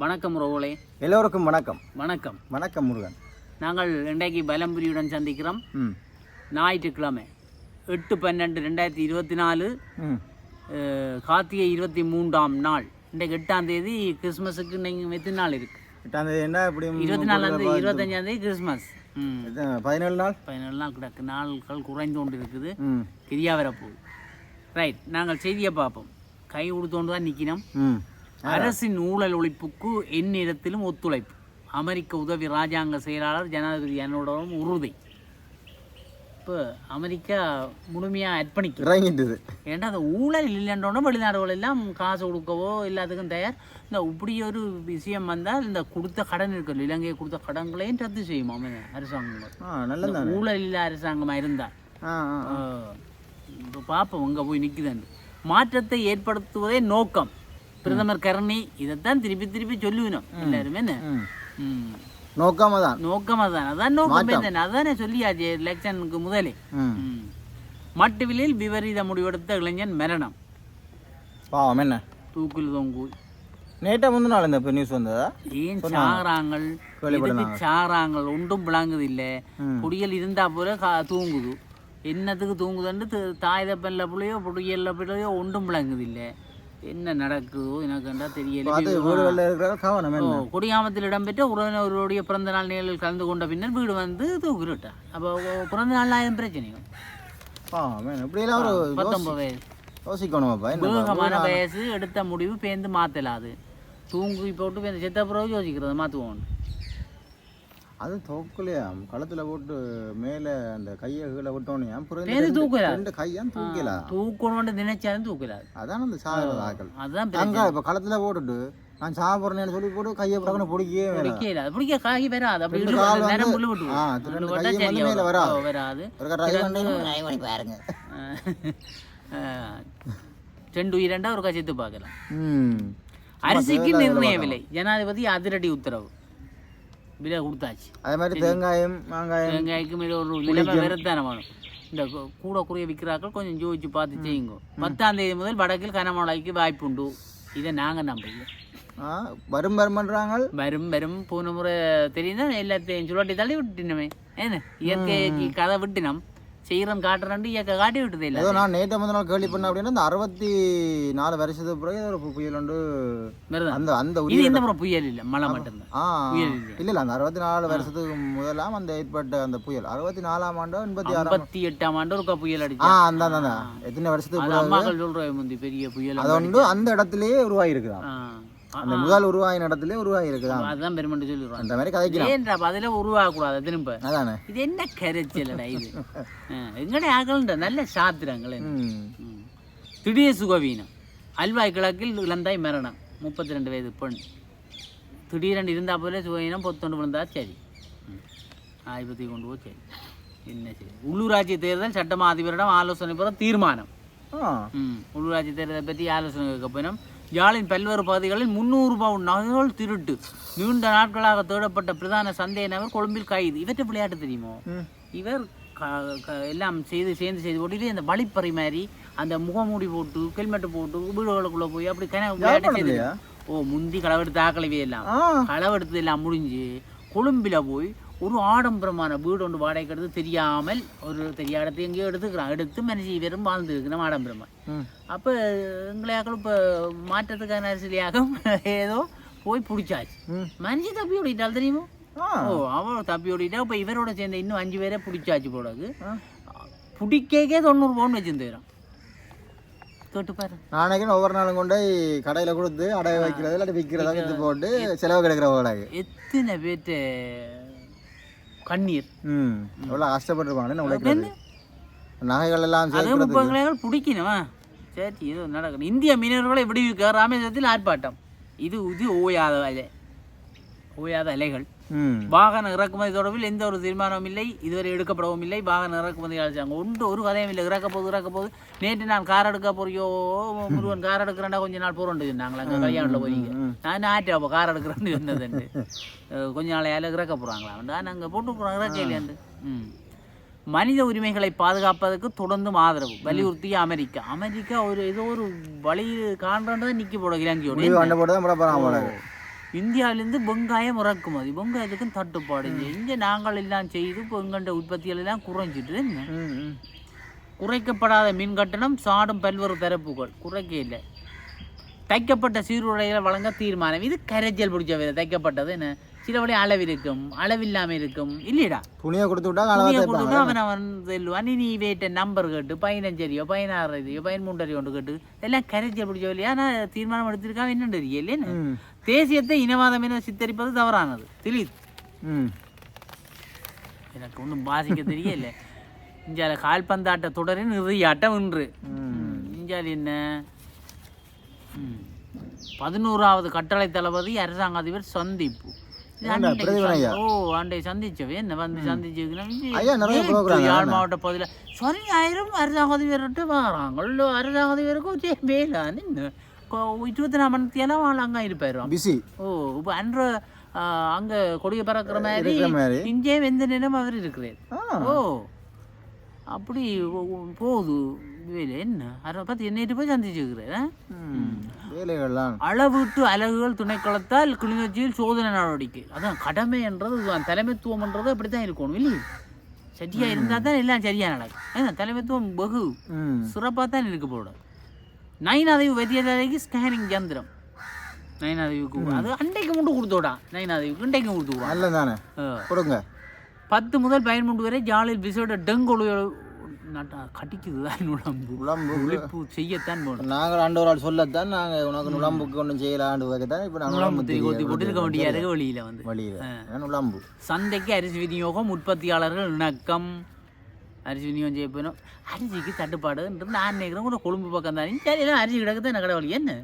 வணக்கம் ரோலே எல்லோருக்கும் வணக்கம். வணக்கம். வணக்கம் முருகன். நாங்கள் இன்றைக்கு பலம்புரியுடன் சந்திக்கிறோம். ஞாயிற்றுக்கிழமை எட்டு பன்னெண்டு ரெண்டாயிரத்தி இருபத்தி நாலு கார்த்திகை இருபத்தி மூன்றாம் நாள். இன்றைக்கு எட்டாம் தேதி கிறிஸ்மஸுக்கு நீங்கள் எத்தனை நாள் இருக்கு? எட்டாம் தேதி என்ன இப்படி இருபத்தி நாலாம் தேதி இருபத்தஞ்சாம் தேதி கிறிஸ்மஸ்? பதினேழு நாள்? பதினேழு நாள் கிடக்கு. நாட்கள் குறைந்து கொண்டு இருக்குது கிரியா வரப்போகுது ரைட் நாங்கள் செய்தியை பார்ப்போம். கை கொடுத்தோண்டு தான் நிற்கணும் அரசின் ஊழல் ஒழிப்புக்கு எந்நேரத்திலும் ஒத்துழைப்பு. அமெரிக்க உதவி ராஜாங்க செயலாளர் ஜனாதிபதி என்னோடவும் உறுதி. இப்போ அமெரிக்கா முழுமையாக அர்ப்பணிக்கும். இறங்கிட்டுது. ஏன்டா அந்த ஊழல் இல்லைன்றோன்னா வெளிநாடுகள் எல்லாம் காசு கொடுக்கவோ எல்லாத்துக்கும் தயார். இந்த இப்படி ஒரு விஷயம் வந்தால் இந்த கொடுத்த கடன் இருக்கல இலங்கையை கொடுத்த கடன்களையும் ரத்து செய்யும் அரசாங்கம் ஊழல் இல்லை அரசாங்கமாக இருந்தால் இப்போ பார்ப்போம் இங்கே போய் நிற்குதுன்னு மாற்றத்தை ஏற்படுத்துவதே நோக்கம். பிரதமர் கருணை இதைத்தான் திருப்பி திருப்பி சொல்லுவினோம். எல்லாருமே என்ன. நோக்காம தான் நோக்கம் அதான். அதான் நோக்கம் தானே அதானே சொல்லியாச்சு எலெக்ஷனுக்கு முதலே. மட்டுவிலில் விபரீத முடிவெடுத்த இளைஞன் மரணம். பாவம் என்ன? தூக்கில் தொங்கு. நேற்றா முந்தின நாள் இந்த நியூஸ் வந்ததா? ஏன் சாகிறாங்கள் எதுக்கு சாகிறாங்கள் ஒன்றும் விளங்குது இல்லை ம். குடியல் இருந்தா போல தூங்குது. என்னத்துக்கு தூங்குதுன்னு தாய் தப்பல்ல பிள்ளையோ பிள்ளையோ ஒன்றும் விளங்குது இல்லை என்ன நடக்குதோ தெரியல. கவனம் என்ன? கொடியாமத்தில் இடம்பெற்ற உறவினருடைய பிறந்த நாள் நிகழ்வில் கலந்து கொண்ட பின்னர் வீடு வந்து தூக்கிட்டார் அப்போ பிறந்த நாள் ஆயிரம் பிரச்சனையும் பத்தொன்பது வேகமான வயசு எடுத்த முடிவு பேந்து மாத்தலாது. தூங்கி போட்டு செத்த பிறகு யோசிக்கிறது மாற்றுவோம் அது தூக்கலையா? கழுத்துல போட்டு மேலே அந்த கையை கீழே ரெண்டு- தூக்கலா? ரெண்டு கையான் தூக்கலா? தூக்கணும்னு நினைச்சாலும் தூக்கலாது அதான் அந்த சாகிறது ஆக்கள் பிரச்சனை. அங்க இப்ப களத்துல போட்டுட்டு நான் சாப்பிட்றேன்னு சொல்லி போட்டு கையை பக்கன பிடிக்கவே பிடிக்கல அது பிடிக்க காகி வராது. அப்படி கால் வந்து- புல்லு விட்டு கையும் மேல. வராது. வராது. பாருங்க. ரெண்டு உயிரண்டா ஒரு கட்சித்து பார்க்கலாம் அரிசிக்கு நிர்ணய விலை ஜனாதிபதி அதிரடி உத்தரவு. விலை கொடுத்தாச்சு அதே மாதிரி தேங்காயம் மாங்காயம் வெங்காய்க்கு மேலே ஒரு நிலைமை வேறத்தான வேணும் இந்த கூட குறைய விற்கிறாக்கள் கொஞ்சம் ஜோதிச்சு பார்த்து செய்யுங்க பத்தாம் தேதி முதல் வடக்கில் கனமழைக்கு வாய்ப்புண்டு இதை நாங்கள் நம்பல ஆ, வரும் வருமன்றாங்க வரும் வரும் போன முறை தெரியுதா எல்லாத்தையும் சுழட்டி தள்ளி விட்டுனமே என்ன இயற்கைக்கு கதை விட்டுனோம் செய்கிறோம் காட்டுறேன் இயற்கை காட்டி விட்டதே இல்லை ஏதோ நான் நேற்று முதல் நாள் கேள்வி பண்ண அப்படின்னா இந்த அறுபத்தி நாலு வருஷத்துக்கு பிறகு ஒரு புயல் உண்டு அந்த அந்த இது இந்த முறை புயல் இல்லை மழை மட்டும்தான். ஆ இல்லை. இல்ல அந்த அறுபத்தி நாலு வருஷத்துக்கு முதலாம் அந்த ஏற்பட்ட அந்த புயல். அறுபத்தி நாலாம் ஆண்டோ எண்பத்தி ஆறாம் எட்டாம் ஆண்டு ஒரு புயல் ஆ அடிச்சு அந்த அந்த அந்த. எத்தனை வருஷத்துக்கு அம்மாக்கள் சொல்ற முந்தி பெரிய புயல் அது வந்து அந்த இடத்துலயே உருவாகி இருக்குதான் ஆ. ஆ, அந்த முதல் உருவாகின இடத்துலயே உருவாகி இருக்குதான் அதுதான் பெருமண்டு சொல்லிடுவாங்க அந்த மாதிரி கதைக்கலாம் ஏன்றா அதில் உருவாகக்கூடாது? திரும்ப அதானே? இது என்ன கரைச்சலடா இது? எங்கட ஆகலன்ற நல்ல சாத்திரங்கள். திடீர் சுகவீனம். அல்வாய் கிழக்கில் இளந்தாய் மரணம். முப்பத்தி ரெண்டு வயது பெண். திடீரென்று இருந்தா போல சுகவீனம் பொத்தொண்டு விழுந்தா சரி. ம். ஆய்பத்தி கொண்டு போ சரி. என்ன சரி? உள்ளூராட்சி தேர்தல் சட்டமா அதிபரிடம் ஆலோசனை பெற தீர்மானம். உள்ளூராட்சி தேர்தலை பற்றி ஆலோசனை கேட்க போனோம் யாழின் பல்வேறு பகுதிகளில் முந்நூறு பவுன் நகைகள் திருட்டு. நீண்ட நாட்களாக தேடப்பட்ட பிரதான சந்தேக நபர் கொழும்பில் கைது. இவற்றை விளையாட்டு தெரியுமோ. இவர் எல்லாம் செய்து சேர்ந்து செய்து போட்டு அந்த வழிப்பறி மாதிரி அந்த முகமூடி போட்டு ஹெல்மெட் போட்டு வீடுகளுக்குள்ள போய் அப்படி கன விளையாட்டு செய்து? ஓ முந்தி களவெடுத்து ஆக்கலவே எல்லாம். களவெடுத்து எல்லாம் முடிஞ்சு கொழும்பில் போய் ஒரு ஆடம்பரமான வீடு ஒன்று வாடகைக்கு எடுத்து தெரியாமல் ஒரு தெரியாத இடத்தை எங்கேயோ எடுத்துக்கிறான். எடுத்து மனுஷி வெறும் வாழ்ந்து இருக்கிறோம் ஆடம்பரமா. ம். அப்போ எங்களையாக்கள் இப்போ மாற்றத்துக்கான அரசியலியாக ஏதோ போய் பிடிச்சாச்சு. மனுஷி தப்பி ஓடிட்டால் தெரியுமோ? ஓ அவள் தப்பி ஓடிட்டா இப்போ இவரோட சேர்ந்த இன்னும் அஞ்சு பேரை பிடிச்சாச்சு போடாது. பிடிக்கே தொண்ணூறு பவுன் வச்சுருந்துக்கிறோம் கேட்டு பாரு. நாளைக்கு ஒவ்வொரு நாளும் கொண்டு கடையில கொடுத்து அடைய வைக்கிறது இல்லாட்டி விற்கிறதா விற்று போட்டு செலவு கிடைக்கிற போடாது எத்தனை பேர்ட்ட கண்ணீர். ம். எவ்வளோ கஷ்டப்பட்டுருப்பாங்க உழைக்கிறது நகைகள் எல்லாம் சேர்க்கறது. பிடிக்கணுமா? சரி இது நடக்கணும். இந்திய மீனவர்களை விடுவிக்க ராமேஸ்வரத்தில் ஆர்ப்பாட்டம். இது இது ஓயாத அலை ஓயாத அலைகள் வாகன இறக்குமதி தொடர்பில் எந்த ஒரு தீர்மானமும் இல்லை. இதுவரை எடுக்கப்படவும் இல்லை. வாகன இறக்குமதி அழைச்சாங்க ஒன்று ஒரு கதையும் இல்லை. இறக்க போகுது இறக்க போகுது. நேற்று நான் கார் எடுக்க போறியோ முருகன் கார் எடுக்கிறேன்டா கொஞ்ச நாள் போகிறோண்டு சொன்னாங்களா? அங்கே கல்யாணில் போறீங்க. நான் ஆட்டே அப்போ கார் எடுக்கிறேன்னு சொன்னதுண்டு. கொஞ்ச நாளையால இறக்க போகிறாங்களா அங்கே போட்டு போகிறோம் இறக்க இல்லையாண்டு. ம். மனித உரிமைகளை பாதுகாப்பதற்கு தொடர்ந்தும் ஆதரவு. வலியுறுத்திய அமெரிக்கா. அமெரிக்கா ஒரு ஏதோ ஒரு வழி காண்றதான் நிற்க போட இலங்கையோட. இந்தியாவிலேருந்து வெங்காயம் இறக்குமதி. வெங்காயத்துக்கும் தட்டுப்பாடு? இங்கே இங்கே நாங்கள் எல்லாம் செய்து இப்போ எங்கள்கிட்ட உற்பத்திகள் எல்லாம் குறைஞ்சிட்டு குறைக்கப்படாத மின் கட்டணம் சாடும் பல்வேறு தரப்புகள். குறைக்க இல்லை. தைக்கப்பட்ட சீருடைகளை வழங்க தீர்மானம். இது கரைச்சல் பிடிச்ச வேலை. தைக்கப்பட்டது என்ன? சில வழி அளவு இருக்கும். அளவில்லாமல் இருக்கும். இல்லையடா. துணியை கொடுத்து விட்டா துணியை அளவாக கொடுத்துட்டு அவன் அவன் செல்வான் நீ வேட்ட நம்பர் கேட்டு பதினஞ்சரியோ பதினாறு இதுயோ பதிமூன்றரையோ ஒன்று கேட்டு எல்லாம் கரைச்சல் பிடிச்ச வேலையா? ஆனால் தீர்மானம் எடுத்திருக்கான். என்னன்னு தெரியல என்ன? ம். தேசியத்தை இனவாதம் என சித்தரிப்பது தவறானது. திலீப் ம். எனக்கு ஒன்றும் பாதிக்க தெரியல. இந்தியாவில் கால்பந்தாட்ட தொடரின் இறுதியாட்டம் இன்று. ம். இந்தியாவில் என்ன. பதினோராவது கட்டளை தளபதி அரசாங்க அதிபர் சந்திப்பு. ஓ அண்டை சந்திச்சவே என்ன வந்து program யாழ்? மாவட்ட பகுதியில் சரி ஆயிரம் அரசாங்க அதிபர்கிட்ட வராங்க. அரசாங்க அதிபருக்கு வேலான்னு என்ன? இருபத்தி நாலு மணித்தியெல்லாம் வாழ் அங்கே இருப்பாரு. பிஸி. ஓ இப்போ அன்று அங்கே கொடியை பறக்கிற மாதிரி இங்கேயும் எந்த நேரம் அவர் இருக்கிறார். ஓ அப்படி போகுது. வேலை என்ன? அதை பற்றி என்னைட்டு போய் சந்திச்சுக்கிறேன் அளவீட்டு அலகுகள் துணைக்களத்தால் கிளிநொச்சியில் சோதனை நடவடிக்கை. அதான் கடமை என்றது இதுதான் தலைமைத்துவம் என்றது அப்படி தான் இருக்கணும் இல்லையே? சரியா இருந்தால் தான் எல்லாம் சரியா நடக்கும். தலைமைத்துவம் வெகு. சிறப்பாக தான் இருக்க போடும் நைனாதேவி வைத்தியசாலைக்கு ஸ்கேனிங் யந்திரம். நைனாதேவிக்கு அது அன்றைக்கு மட்டும் கொடுத்தோடா. நைனாதேவிக்கு இன்றைக்கு கொடுத்துவிடுவான் நல்லது தானே கொடுங்க. பத்து முதல் பதிமூன்று வரை ஜாலில் விசேட டெங்கொழு கட்டிக்குது தான் உடம்பு உடம்பு உழைப்பு செய்யத்தான் போடும் நாங்கள் ஆண்டு ஒரு ஆள் சொல்லத்தான் நாங்கள் உனக்கு நுழம்புக்கு ஒன்றும் செய்யலாண்டு வைக்கத்தான் இப்போ நாங்கள் உடம்பு நுழம்பு கொத்தி போட்டு இருக்க வேண்டிய வழியில். வந்து. வழியில். நுழம்பு சந்தைக்கு அரிசி விநியோகம் உற்பத்தியாளர்கள் இணக்கம். அரிசி விநியோகம் செய்ய போயிடும் அரிசிக்கு தட்டுப்பாடுன்றது நான் நினைக்கிறேன் கூட கொழும்பு பக்கம் தான் சரி எல்லாம் அரிசி கிடக்கு தான் கடை வழி என்ன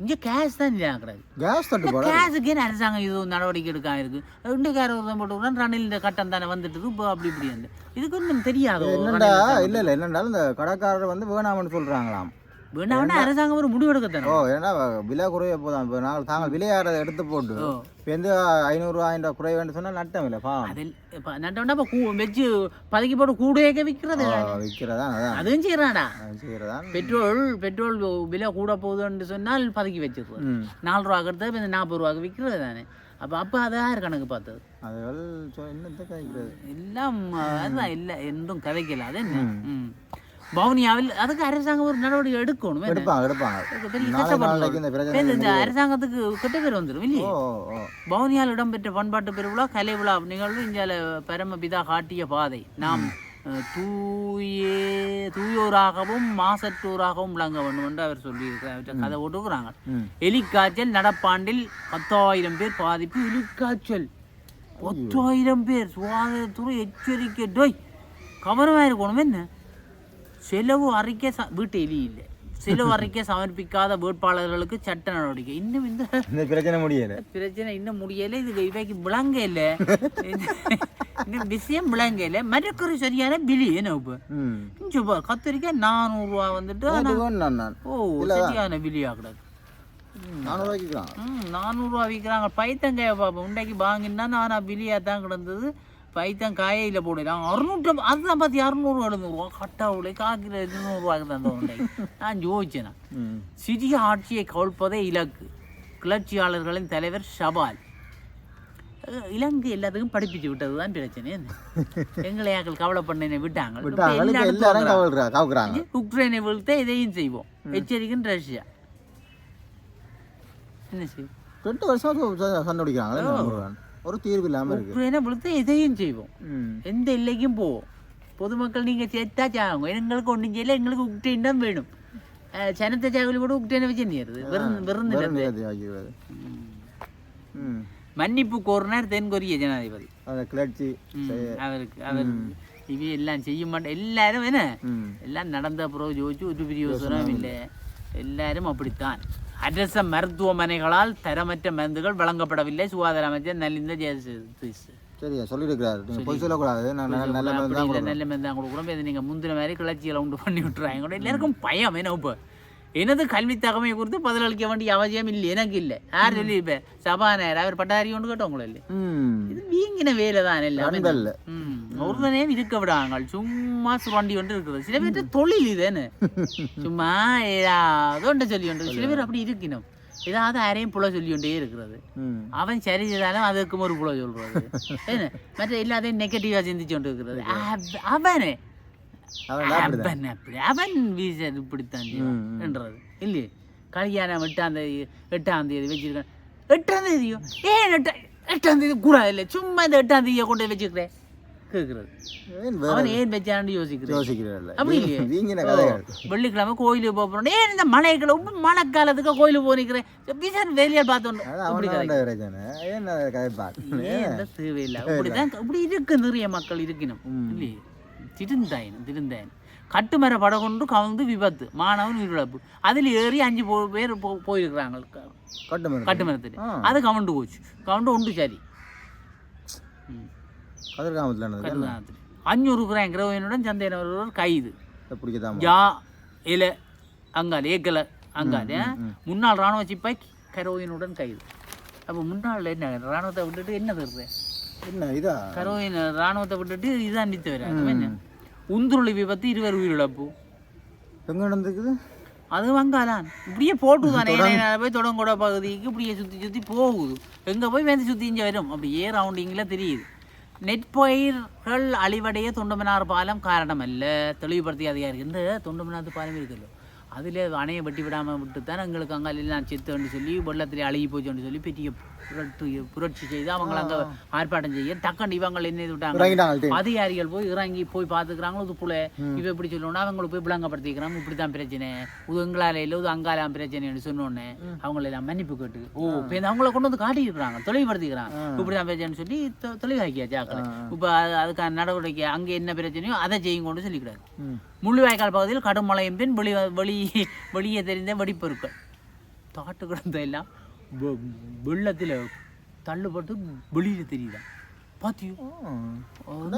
இங்கே கேஷ் தான் இல்லை கிடையாது கேஸ் தட்டுப்பாடு கேஸுக்கு என்ன அரசாங்கம் இது நடவடிக்கை எடுக்காம இருக்கு இண்டுக்கார உதவி போட்டு ரணில் இந்த கட்டம் தானே வந்துட்டு இப்போ அப்படி இப்படி வந்து இதுக்கு ஒன்றும் தெரியாது என்னண்டா இல்லை இல்லை என்னண்டாலும் இந்த கடைக்காரர் வந்து வேணாம்னு சொல்கிறாங்களாம் வேண்டாம் அரசாங்கம் ஒரு முடிவு எடுக்கத்தானே ஓ ஏன்னா விலை குறைய போதான் இப்போ நாங்கள் தாங்கள் விலையாடுறதை எடுத்து போட்டு. இப்போ எந்த ஐநூறுரூவா ஆயிரம் ரூபா குறைவேன்னு சொன்னால் நட்டம் இல்லை பாவம். அதில் இப்போ நட்டோன்னா இப்போ வச்சு பதுக்கி போட்டு கூடையக்க விற்கிறது விற்கிறதா அதுவும் செய்யறாடா செய்கிறதா பெட்ரோல் பெட்ரோல் விலை கூட போகுதுன்னு சொன்னால் பதுக்கி வச்சிருக்கோம் நாலு ரூபா இப்போ இந்த நாற்பது ரூபாய்க்கு விற்கிறது தானே. அப்போ அப்போ அதை யார் கணக்கு பார்த்தது. அதுகள் என்னத்தை கழிக்கிறது எல்லாம் அதுதான் இல்லை எந்தும் கதைக்கல. அது என்ன. வவுனியாவில் அதுக்கு அரசாங்கம் ஒரு நடவடிக்கை எடுக்கணும்? எடுப்பாங்க எடுப்பாங்க. இந்த அரசாங்கத்துக்கு கெட்ட பேர் வந்துடும் இல்லையே? வவுனியாவில் இடம்பெற்ற பண்பாட்டு பெருவிழா கலை விழா நிகழ்வு இந்தியாவில் பரமபிதா காட்டிய பாதை. நாம் தூய தூயோராகவும் மாசற்றோராகவும் விளங்க வேண்டும் என்று அவர் சொல்லியிருக்கிறார். அவர்கிட்ட கதை ஓட்டுக்கிறாங்க ம். எலிக்காய்ச்சல் நடப்பாண்டில் பத்தாயிரம் பேர் பாதிப்பு எலிக்காய்ச்சல். பத்தாயிரம் பேர் சுகாதாரத்துறை எச்சரிக்கை. டோய் கவனமாக இருக்கணும் என்ன? செலவு அறிக்கை ச வீட்டு எலி இல்லை செலவு அறிக்கை சமர்ப்பிக்காத வேட்பாளர்களுக்கு சட்ட நடவடிக்கை. இன்னும் இந்த பிரச்சனை முடியல. பிரச்சனை இன்னும் முடியல. இது இவைக்கு விளங்க இல்லை இந்த விஷயம் விளங்க இல்லை மரக்கறி சரியான பிலி என்ன இப்போ? பார் கத்திரிக்காய் நானூறுரூவா வந்துட்டு ஓ சரியான பிலியா கிடக்கு. நானூறுரூவா விற்கிறாங்க பைத்தங்காயை பார்ப்போம் உண்டைக்கு வாங்கினா நான் பிலியாக தான் கிடந்தது. பைத்தன் காயில் போடுறாங்க அறுநூற்று அதுதான் பார்த்து இரநூறு எழுநூறுவா கட்டாவுல காக்கிற இருநூறுவாக்கு உண்டை நான் யோசிச்சேன் சிறிய ஆட்சியை கவிழ்ப்பதே இலக்கு கிளர்ச்சியாளர்களின் தலைவர் ஷபால் இலங்கை எல்லாத்துக்கும் படிப்பிச்சு விட்டது தான் பிரச்சனை என்ன எங்களையாக்கள் கவலை பண்ணனை விட்டாங்க உக்ரைனை வீழ்த்த இதையும் செய்வோம் எச்சரிக்கைன்னு ரஷ்யா என்ன செய்வோம் ரெண்டு வருஷம் சண்டை. ஒரு தீர்வு இல்லாமல் உக்ரைனை வீழ்த்த இதையும் செய்வோம். எந்த எல்லைக்கும் போவோம். பொதுமக்கள் நீங்கள் சேர்த்தா சாகுங்க எங்களுக்கு ஒன்றும் செய்யல எங்களுக்கு உக்ரைன் தான் வேணும் சனத்தை சாகுலி கூட உக்ரைனை வச்சு நேருது வெறும் மன்னிப்பு கோரினார் தென்கொரிய ஜனாதிபதி. கிளர்ச்சி அவருக்கு அவர் இவை எல்லாம் செய்ய மாட்டேன் எல்லாரும் என்ன? எல்லாம் நடந்த பிறகு ஜோதிச்சு ஒரு பிரியோசனம் இல்லை. எல்லாரும் அப்படித்தான். அரச மருத்துவமனைகளால் தரமற்ற மருந்துகள் வழங்கப்படவில்லை. சுகாதார அமைச்சர் நலிந்த ஜெயசீஸ். சரியா சொல்லியிருக்கிறாரு. நீங்கள் பொய் சொல்லக்கூடாது. நான் நல்ல நல்ல மருந்து தான் கொடுக்குறோம் இதை நீங்கள் முந்தின மாதிரி கிளர்ச்சிகளை உண்டு பண்ணி விட்டுறாங்க. எல்லாருக்கும் பயம். என்ன இப்போ? எனது கல்வி தகமை குறித்து பதிலளிக்க வேண்டிய அவசியம் இல்லை எனக்கு இல்லை. யார் சொல்லி இப்போ? சபாநாயகர் அவர் பட்டாரி கொண்டு கேட்டவங்கள இல்லை. இது வீங்கின வேலை தான் எல்லாமே அன்பல்ல ம். ஒருத்தனே இருக்க விடாங்க சும்மா சுரண்டி கொண்டு இருக்கிறது. சில பேர்ட்ட தொழில் இதுன்னு சும்மா ஏதாவது ஒன்று சொல்லி கொண்டு சில பேர் அப்படி இருக்கணும். ஏதாவது யாரையும் புல சொல்லிக்கொண்டே இருக்கிறது. ம். அவன் சரி செய்தாலும் அதுக்கும் ஒரு புல சொல்றது. மற்ற எல்லாத்தையும் நெகட்டிவா சிந்திச்சு கொண்டு இருக்கிறது. அவ- அவனே. அவன் அப்படிதான். அப்படி அவன் வீசர் இப்படித்தான். என்றது. இல்லையே? கல்யாணம் எட்டாம் தேதி எட்டாம் தேதி வச்சிருக்கேன். எட்டாம் தேதியோ? ஏன் எட்டா எட்டாம் தேதி கூடாது இல்லை சும்மா இந்த எட்டாம் தேதியை கொண்டு வச்சுக்கிறேன். கேட்குறது அவன் ஏன் வச்சான்னு யோசிக்கிறேன். அப்படி இல்லையே? வெள்ளிக்கிழமை கோயிலுக்கு போறோம். ஏன் இந்த மழைக்கிழமை ரொம்ப மழைக்காலத்துக்கு கோயிலுக்கு போனிக்கிறேன் வீசர் வேலையை ஏன் இந்த தேவையில்லை? இப்படிதான் இப்படி இருக்கு நிறைய மக்கள் இருக்கணும். இல்லையே? திருந்தாயன் திருந்தாயன் கட்டுமர படம் கொண்டு கவுந்து விபத்து மாணவன் உயிரிழப்பு. அதில் ஏறி அஞ்சு பேர் போயிருக்கிறாங்க கட்டுமரத்தில். அது கவுண்டு போச்சு. கவுண்டு உண்டு சரி. கதிர்காமத்தில் அஞ்சூறு கிராம் கிரவனுடன் சந்தையினர் ஒருவர் கைது. யா இல அங்கால் ஏக்கல அங்கால் முன்னாள் ராணுவ சிப்பாய் கரோயினுடன் கைது. அப்போ முன்னாள் என்ன ராணுவத்தை விட்டுட்டு என்ன தருது என்ன இதா? கரோயின் ராணுவத்தை விட்டுட்டு இதான் நித்து வர என்ன உந்துருளி விபத்து இருவர் உயிரிழப்பு. எங்க நடந்துக்குது? அது வங்காளான். இப்படியே போட்டு தானே போய் தொடங்கூட பகுதிக்கு இப்படியே சுற்றி சுற்றி போகுது. எங்கே போய் வந்து சுற்றி இங்கே வரும்? அப்படியே ரவுண்டிங்கில் தெரியுது. நெற்பயிர்கள் அழிவடைய தொண்டமனார் பாலம் காரணமல்ல. தெளிவுபடுத்திய அதிகாரி இந்த தொண்டமனார் பாலம் இருக்குல்ல. அதில் அணையை வெட்டி விடாமல் விட்டு தான் எங்களுக்கு அங்கே எல்லாம் செத்துன்னு சொல்லி வெள்ளத்தில் அழுகி போச்சுன்னு சொல்லி பெரிய புரட்டு புரட்சி செய்து அவங்க அங்கே ஆர்ப்பாட்டம் செய்ய டக்குன்னு இவங்க என்ன விட்டாங்க? அதிகாரிகள் போய் இறங்கி போய் பார்த்துக்கிறாங்களோ இது புல. இவ எப்படி சொல்லணும்னா அவங்களுக்கு போய் விளங்கப்படுத்திக்கிறாங்க. இப்படி தான் பிரச்சனை. இது எங்களால இல்லை இது அங்காலாம் பிரச்சனைன்னு சொன்னோடனே அவங்கள எல்லாம் மன்னிப்பு கேட்டு. ஓ இப்போ அவங்கள கொண்டு வந்து காட்டியிருக்கிறாங்க தெளிவுபடுத்திக்கிறாங்க இப்படி தான் பிரச்சனைன்னு சொல்லி தெ- தெளிவாக்கியாச்சு ஆக்களை. இப்போ அது அதுக்கான நடவடிக்கை அங்கே என்ன பிரச்சனையோ அதை செய்யும் கொண்டு சொல்லிக்கிறாரு முள்ளிவாய்க்கால் பகுதியில் கடும் மழையும் பின் வெளி வெளி வெளியே தெரிந்த வெடிப்பொருட்கள். தாட்டு கிடந்த எல்லாம் வெள்ளத்துல தள்ளுபட்டு வெளியில தெரியுதா? பாத்தியோ?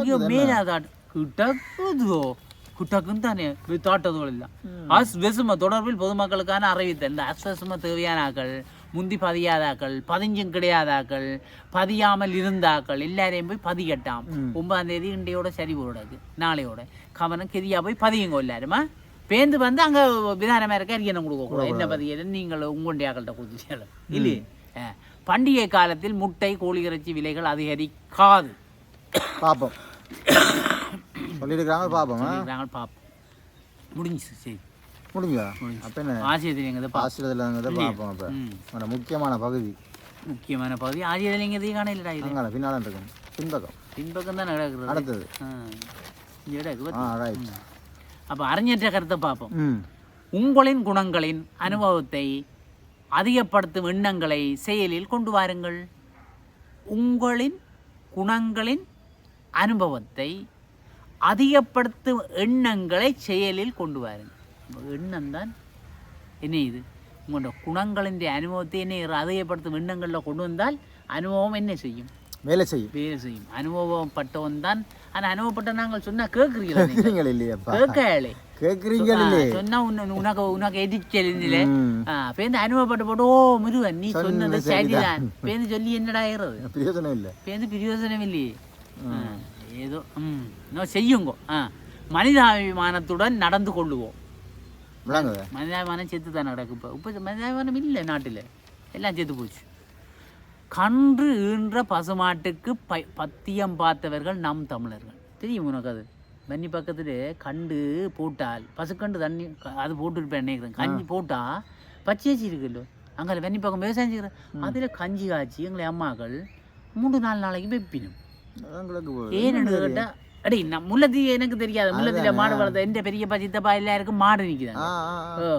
ஐயோ மேலாதாட் கிட்டக்குதோ கிட்டக்கும் தானே தாட்டதுகள் எல்லாம். அஸ் வெசும தொடர்பில் பொதுமக்களுக்கான அறிவித்தல். இந்த அஸ்வசும தேவையானாக்கள் முந்தி பதியாதாக்கள் பதிஞ்சும் கிடையாதாக்கள் பதியாமல் இருந்தாக்கள் எல்லாரையும் போய் பதிகட்டாம். ஒன்பதாம் தேதி இன்றையோட சரி போடாது நாளையோட. கவனம் கெதியா போய் பதியுங்க எல்லாருமா? பேந்து வந்து அங்க விதானமா இருக்க அரியணம் கொடுக்க கூடாது. என்ன பதியது நீங்கள் உங்களுடையாக்கள்கிட்ட கொடுத்துட்டாலும் இல்லையே. பண்டிகை காலத்தில் முட்டை கோழி இறைச்சி விலைகள் அதிகரிக்காது. பாப்போம். சொல்லியிருக்கிறாங்க பாப்போம்? நாங்கள் பார்ப்போம் முடிஞ்சு சரி. முடிஞ்சா அப்ப என்ன? ஆசிரியர் ஆசிரியர்ங்கிறத பார்ப்போம் அப்ப. முக்கியமான பகுதி. முக்கியமான பகுதி. ஆசிரியர் காணையிலடா இது. அங்கால பின்னால இருக்கும் பின்பக்கம். பின்பக்கம் தான் நடக்கிறது அடுத்தது? ரைட் அப்ப அறிஞற்ற கருத்தை பார்ப்போம். உங்களின் குணங்களின் அனுபவத்தை அதிகப்படுத்தும் எண்ணங்களை செயலில் கொண்டு வாருங்கள். உங்களின் குணங்களின் அனுபவத்தை அதிகப்படுத்தும் எண்ணங்களை செயலில் கொண்டு வாருங்கள். எண்ணம் தான் என்ன இது? உங்களோட குணங்களின் அனுபவத்தை என்ன அதிகப்படுத்தும் எண்ணங்களில் கொண்டு வந்தால் அனுபவம் என்ன செய்யும்? வேலை செய்யும். வேலை செய்யும். அனுபவப்பட்டவன் தான் ஆனால் அனுபவப்பட்ட நாங்கள் சொன்னால் கேட்குறீங்களா நீங்கள்? இல்லையாப்பா. கேட்கலே கேட்குறீங்கள் இல்லையே. சொன்னா உனக்கு உனக்கு எதிர்ச்சலிந்தில ம். பேருந்து அனுபவப்பட்டு போட்டு ஓ முருகன் நீ சொன்னது சரிதான். பேருந்து சொல்லி என்னடா ஆயிடுறது? பிரயோஜனம் இல்லை. பேருந்து பிரயோசனம் இல்லையே. ஆ, ஏதோ ம். இன்னும் செய்யுங்கோ. ஆ மனிதாபிமானத்துடன் நடந்து கொள்ளுவோம். விளங்குதா மனிதாபிமானம் செத்து தான் நடக்கு இப்போ. இப்போ மனிதாபிமானம் இல்லை நாட்டில். எல்லாம் செத்து போச்சு. கன்று ஈன்ற பசுமாட்டுக்கு பை பத்தியம் பார்த்தவர்கள் நம் தமிழர்கள். தெரியும் உனக்கு அது? வன்னி பக்கத்தில் கண்டு போட்டால் பசுக்கண்டு தண்ணி அது போட்டுருப்பேன் நினைக்கிறேன். கஞ்சி போட்டா பச்சையச்சி இருக்குல்ல. அங்கே வெண்ணி பக்கம் விவசாயம் செய்கிறேன் அதில் கஞ்சி காய்ச்சி எங்களை அம்மாக்கள் மூணு நாலு நாளைக்கு வைப்பினும். ஏன்னு கேட்டால் அடி நான் முல்லத்தி எனக்கு தெரியாது. முல்லத்தியில் மாடு வளர்த்த எந்த பெரியப்பா சித்தப்பா எல்லாருக்கும் மாடு. ஓ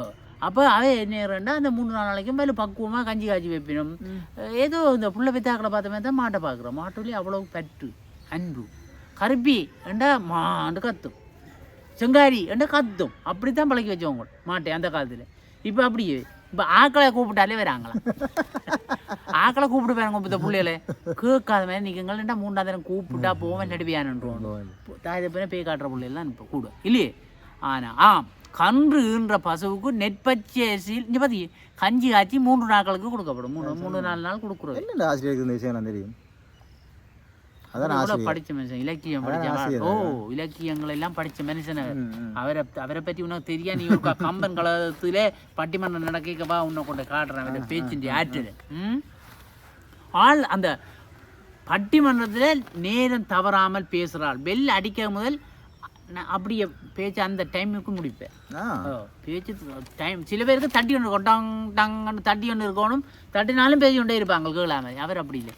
அப்போ அவ என்ன அந்த மூணு நாலு நாளைக்கும் மேலே பக்குவமாக கஞ்சி காய்ச்சி வைப்பினும். ஏதோ இந்த புள்ள பெத்தாக்களை பார்த்த மாதிரி தான் மாட்டை பார்க்குறோம். மாட்டுலேயே அவ்வளோ பற்று அன்பு. கருப்பி என்றா மாண்டு கத்தும். செங்காரி என்றா கத்தும். அப்படி தான் பழக்கி வச்சவங்க மாட்டை அந்த காலத்தில். இப்போ அப்படியே இப்போ ஆக்களை கூப்பிட்டாலே வராங்களா ஆக்களை கூப்பிட்டு போறாங்க இந்த பிள்ளைகளை. கேட்காத மாதிரி நிற்கங்கள்டா மூணாவது நேரம் கூப்பிட்டா போவேன் நடுவியானுன்றோம். தாய் பின்ன பேய் காட்டுற பிள்ளைலாம் இப்போ கூட. இல்லையே? ஆனா ஆம். கன்று ஈன்ற பசுவுக்கு நெற்பச்சை அரிசியில் இங்கே பார்த்தி கஞ்சி காய்ச்சி மூன்று நாட்களுக்கு கொடுக்கப்படும். மூணு மூணு நாலு நாள் கொடுக்குறது. என்னடா ஆசிரியருக்கு இந்த விஷயம் தெரியும்? அதான் எவ்வளவு ஆசிரியர். படிச்ச மனுஷன் இலக்கியம் அதான் படிச்ச ஆசிரியர், ஓ இலக்கியங்கள் எல்லாம் படிச்ச மனுஷன் அவர். அவரை பத்தி உனக்கு தெரியா? நீ ஒரு கம்பன் கழகத்திலே பட்டிமன்றம் நடக்கவா உன்னை கொண்டு காட்டுறேன் அவரை பேச்சின் ஆற்றல் ஆள் அந்த பட்டிமன்றத்தில் நேரம் தவறாமல் பேசுகிறாள் பெல் அடிக்க முதல் நான் அப்படியே பேச்சு அந்த டைமுக்கு முடிப்பேன். பேச்சு டைம் சில பேருக்கு தட்டி ஒன்று இருக்கும் டங் டங்னு தட்டி ஒன்று இருக்கணும். தட்டினாலும் பேசி கொண்டே இருப்பாங்க கேளாம. அவர் அப்படி இல்லை.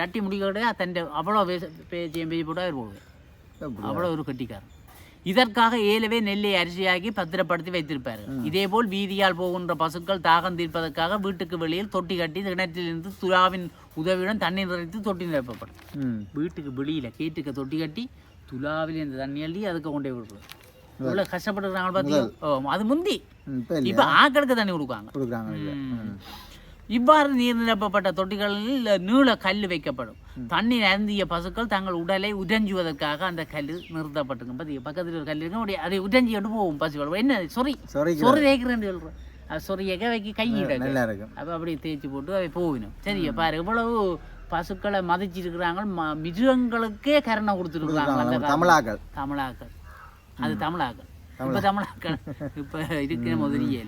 தட்டி முடிக்க தன் அவ்வளோ பேச பேச்சியும் பேசி போட்டு அவர் போடுவேன். அவ்வளோ ஒரு கட்டிக்காரன் இதற்காக ஏலவே நெல்லை அரிசியாக்கி பத்திரப்படுத்தி வைத்திருப்பார்கள் இதேபோல் வீதியால் போகின்ற பசுக்கள் தாகம் தீர்ப்பதற்காக வீட்டுக்கு வெளியில் தொட்டி கட்டி கிணற்றிலிருந்து துலாவின் உதவியுடன் தண்ணீர் நிறைத்து தொட்டி நிரப்பப்படும். வீட்டுக்கு வெளியில் கேட்டுக்க தொட்டி கட்டி துலாவில் இந்த தண்ணி அள்ளி அதுக்கு கொண்டே விடுறது இவ்வளோ கஷ்டப்பட்டுருக்காங்க பார்த்தீங்க அது முந்தி. இப்போ ஆக்களுக்கு தண்ணி கொடுக்காங்க கொடுக்குறாங்க. இவ்வாறு நீர் நிரப்பப்பட்ட தொட்டிகளில் நீள கல் வைக்கப்படும். தண்ணீர் அருந்திய பசுக்கள் தங்கள் உடலை உடைஞ்சுவதற்காக அந்த கல் நிறுத்தப்பட்டிருக்கும். பார்த்திங்க பக்கத்தில் ஒரு கல் இருக்கும். அதை உடைஞ்சி கொண்டு போகும் பசுக்கள். என்ன சொறி? சொறி தேய்க்கிறேன்னு சொல்கிறோம் அது சொறி எக வைக்க கையிட நல்லா இருக்கும். அப்போ அப்படியே தேய்ச்சி போட்டு அவை போகணும் சரியா? பாரு எவ்வளவு பசுக்களை மதிச்சிருக்கிறாங்க. ம- மிருகங்களுக்கே கருணை கொடுத்துருக்குறாங்க. தமிழாக்கள். தமிழாக்கள். அது தமிழாக்கள். இப்ப தமிழாக்கள். இப்ப இருக்கிற முதலியல்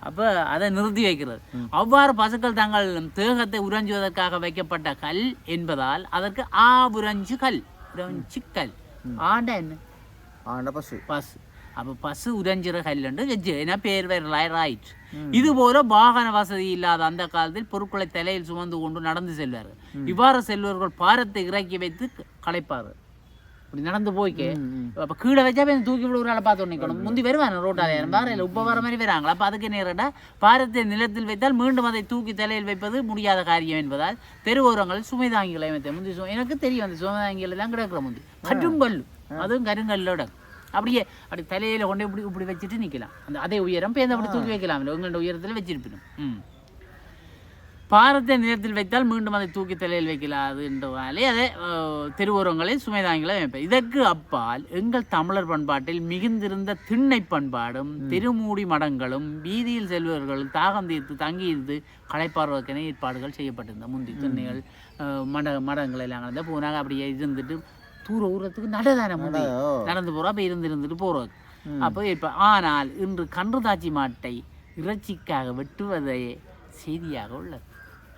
அப்ப அதை நிறுத்தி வைக்கிறது. அவ்வாறு பசுக்கள் தங்கள் தேகத்தை உறைஞ்சுவதற்காக வைக்கப்பட்ட கல் என்பதால் அதற்கு ஆ உறைஞ்சு கல். உறைஞ்சு கல். ஆண்ட என்ன? ஆண்ட பசு. பசு. அப்ப பசு உறைஞ்சிற கல்லுண்டு வச்சு ஏன்னா பேர் வேற ரைட் இது போல வாகன வசதி இல்லாத அந்த காலத்தில் பொருட்களை தலையில் சுமந்து கொண்டு நடந்து செல்வார்கள் இவ்வாறு செல்வர்கள் பாரத்தை இறக்கி வைத்து க- களைப்பார்கள் இப்படி நடந்து போய்க்க அப்ப கீழே வச்சா போய் தூக்கி விடுறால பார்த்து நிற்கணும் முந்தி வருவாங்க ரோட்டால வேற இல்லை உப்ப வர மாதிரி வராங்களா அப்ப அதுக்கு நேரடா பாரத்தை நிலத்தில் வைத்தால் மீண்டும் அதை தூக்கி தலையில் வைப்பது முடியாத காரியம் என்பதால் தெருவோரங்களில் சுமைதாங்கிகளை வைத்தேன் முந்தி எனக்கு தெரியும் அந்த சுமைதாங்கிகள் எல்லாம் கிடக்குற முந்தி கருங்கல் அதுவும் கருங்கல்லோட அப்படியே அப்படி தலையில கொண்டு இப்படி இப்படி வச்சுட்டு நிக்கலாம். அந்த அதே உயரம் பேருந்து அப்படி தூக்கி வைக்கலாம் உங்களோட உயரத்துல வச்சிருப்பினும். ம். பாரத்தை நிலத்தில் வைத்தால் மீண்டும் அதை தூக்கி தலையில் வைக்கலாது என்றாலே அதை அஹ், தெருவோரங்களில் சுமைதாங்கிகளை வைப்பேன் இதற்கு அப்பால் எங்கள் தமிழர் பண்பாட்டில் மிகுந்திருந்த திண்ணை பண்பாடும் திருமூடி மடங்களும் வீதியில் செல்வர்களும் தாகம் தீர்த்து தங்கியிருந்து களைப்பார்வதற்கென ஏற்பாடுகள் செய்யப்பட்டிருந்த. முந்தி திண்ணைகள் மட மடங்கள் எல்லாம் கலந்து போனாங்க அப்படியே இருந்துட்டு தூர ஊரத்துக்கு நடதானே ஓ நடந்து போகிறோம் அப்போ இருந்து இருந்துட்டு போகிறது அப்போ இப்போ ஆனால் இன்று கன்றுதாச்சி மாட்டை இறைச்சிக்காக வெட்டுவதே செய்தியாக உள்ளது.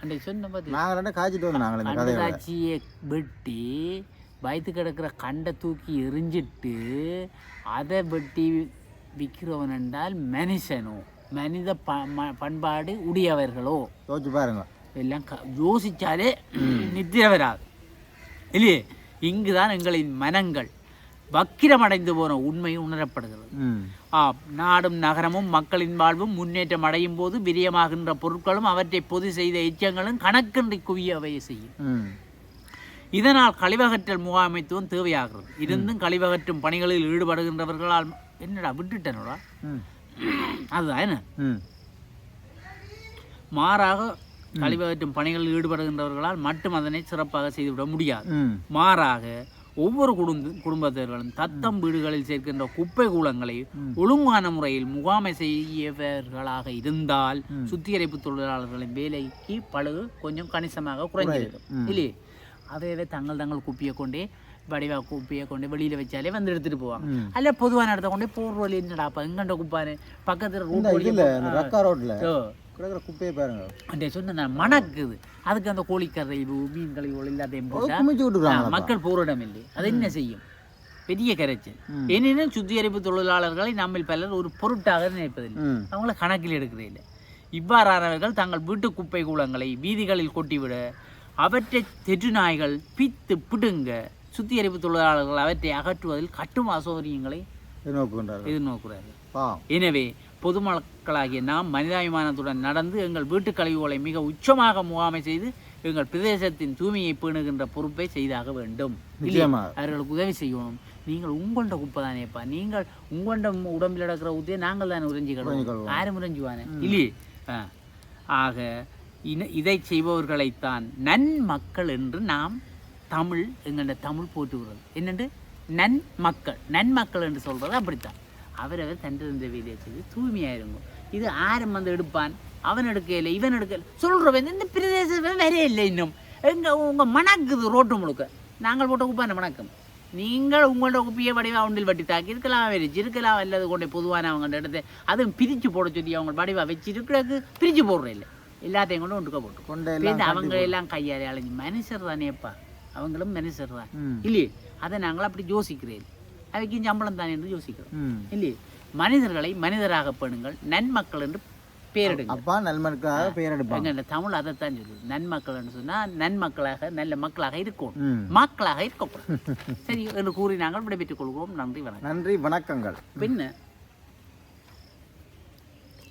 அன்றைக்கு சொன்ன பார்த்து நாங்கள் காய்ச்சிட்டு வந்தோம் கன்றுதாச்சியை வெட்டி வயிற்று கிடக்கிற கண்டை தூக்கி எரிஞ்சிட்டு அதை வெட்டி விற்கிறவன் என்றால் மனுஷனோ? மனித ப பண்பாடு உடையவர்களோ? யோசிச்சு பாருங்க. எல்லாம் க- யோசிச்சாலே நித்திர வராது இல்லையே? இங்குதான் எங்களின் மனங்கள் வக்கிரமடைந்து போன உண்மை உணரப்படுகிறது. ஆம் நாடும் நகரமும் மக்களின் வாழ்வும் முன்னேற்றம் அடையும் போது விரியமாகின்ற பொருட்களும் அவற்றை பொது செய்த எச்சங்களும் கணக்கின்றி குவியவை செய்யும். இதனால் கழிவகற்றல் முகாமைத்துவம் தேவையாகிறது. இருந்தும் கழிவகற்றும் பணிகளில் ஈடுபடுகின்றவர்களால் என்னடா விட்டுட்டனடா? அதுதான் என்ன? மாறாக கழிவகற்றும் பணிகளில் ஈடுபடுகின்றவர்களால் மட்டும் அதனை சிறப்பாக செய்துவிட முடியாது. மாறாக ஒவ்வொரு குடும்ப குடும்பத்தினர்களும் தத்தம் வீடுகளில் சேர்க்கின்ற குப்பை கூலங்களை ஒழுங்கான முறையில் முகாமை செய்யவர்களாக இருந்தால் சுத்திகரிப்பு தொழிலாளர்களின் வேலைக்கு பழுது கொஞ்சம் கணிசமாக குறைஞ்சிருக்கும் இல்லையே? அவையவே தங்கள் தங்கள் குப்பியை கொண்டே வடிவா குப்பியை கொண்டு வெளியில வச்சாலே வந்து எடுத்துட்டு போவாங்க. அல்ல பொதுவான இடத்த கொண்டே போடுற வழி என்னடாப்பா எங்கண்ட குப்பாரு பக்கத்துல இந்த கிடக்கிற குப்பையை பாருங்க. சொன்ன மணக்குது. அதுக்கு அந்த கோழிக்கரைவு மீன் கழிவு எல்லாத்தையும் போட்டா குமிச்சு விட்டுருக்காங்க ஆ, மக்கள் போரிடம் இல்லை. அது என்ன செய்யும்? பெரிய கரைச்சல். ஏனெனில் சுத்திகரிப்பு தொழிலாளர்களை நம்மில் பலர் ஒரு பொருட்டாக நினைப்பதில்லை. அவங்கள கணக்கில் எடுக்கிறதில்லை இவ்வாறானவர்கள் தங்கள் வீட்டு குப்பை கூலங்களை வீதிகளில் கொட்டிவிட அவற்றை தெற்று நாய்கள் பித்து பிடுங்க சுத்திகரிப்பு தொழிலாளர்கள் அவற்றை அகற்றுவதில் கட்டும் அசௌகரியங்களை எதிர்நோக்குகிறார்கள். எனவே பொதுமக்களாகிய நாம் மனிதாபிமானத்துடன் நடந்து எங்கள் வீட்டுக் கழிவுகளை மிக உச்சமாக முகாமை செய்து எங்கள் பிரதேசத்தின் தூய்மையை பேணுகின்ற பொறுப்பை செய்தாக வேண்டும். அவர்களுக்கு உதவி செய்யணும். நீங்கள் உங்கள்ட குப்பை தானேப்பா நீங்கள் உங்கள்ட உடம்பில் நடக்கிற ஊத்தியை நாங்கள் தானே உறிஞ்சிக்கணும் உறிஞ்சிக்கொள்வோம். யாரும் உறிஞ்சுவானே. இல்லையே. ஆக இன இதை செய்பவர்களைத்தான் நன்மக்கள் என்று நாம் தமிழ் எங்களோட தமிழ் போட்டுகிறது என்னென்று? நன்மக்கள் நன்மக்கள் என்று சொல்றது அப்படித்தான். அவரவர் தண்டிருந்த வேலையை செய்து தூய்மையாக இருக்கும் இது ஆரம் வந்து எடுப்பான் அவன் எடுக்கல இவன் எடுக்கல. சொல்றவன் இந்த பிரதேசம் வேற இல்லை இன்னும். எங்க உங்க மணக்குது ரோட்டு முழுக்க. நாங்கள் போட்ட குப்பை என்ன வணக்கம் நீங்கள் உங்களோட குப்பையை வடிவா ஒன்றில் வட்டி தாக்கி இருக்கலாம் வச்சு இருக்கலாம் அல்லது கொண்டு பொதுவான அவங்க இடத்தை அதுவும் பிரித்து போட சொல்லி அவங்க வடிவா வச்சு இருக்கிறதுக்கு பிரித்து போடுறேன் இல்லை எல்லாத்தையும் கொண்டு ஒன்றுக்க போட்டு. கொண்டை அவங்க எல்லாம் கையாலே அலைஞ்சு மனுஷர் தானேப்பா. அவங்களும் மனுஷர் தான். இல்லையே? அதை நாங்கள் அப்படி யோசிக்கிறேன். அவைக்கும் சம்பளம் தானே என்று யோசிக்கிறோம். இல்லையே? மனிதர்களை மனிதராக பண்ணுங்கள் நன்மக்கள் என்று பேரிடுங்க அப்பா நல்மனுக்காக பெயர் எடுப்பாங்க எங்க தமிழ் அதைத்தான் சொல்லுது. நன்மக்கள்னு சொன்னா நன்மக்களாக நல்ல மக்களாக இருக்கும். மக்களாக இருக்கக்கூடாது. சரி என்று கூறி நாங்கள் விடைபெற்றுக் கொள்கிறோம் நன்றி வணக்கம். நன்றி வணக்கங்கள். பின்ன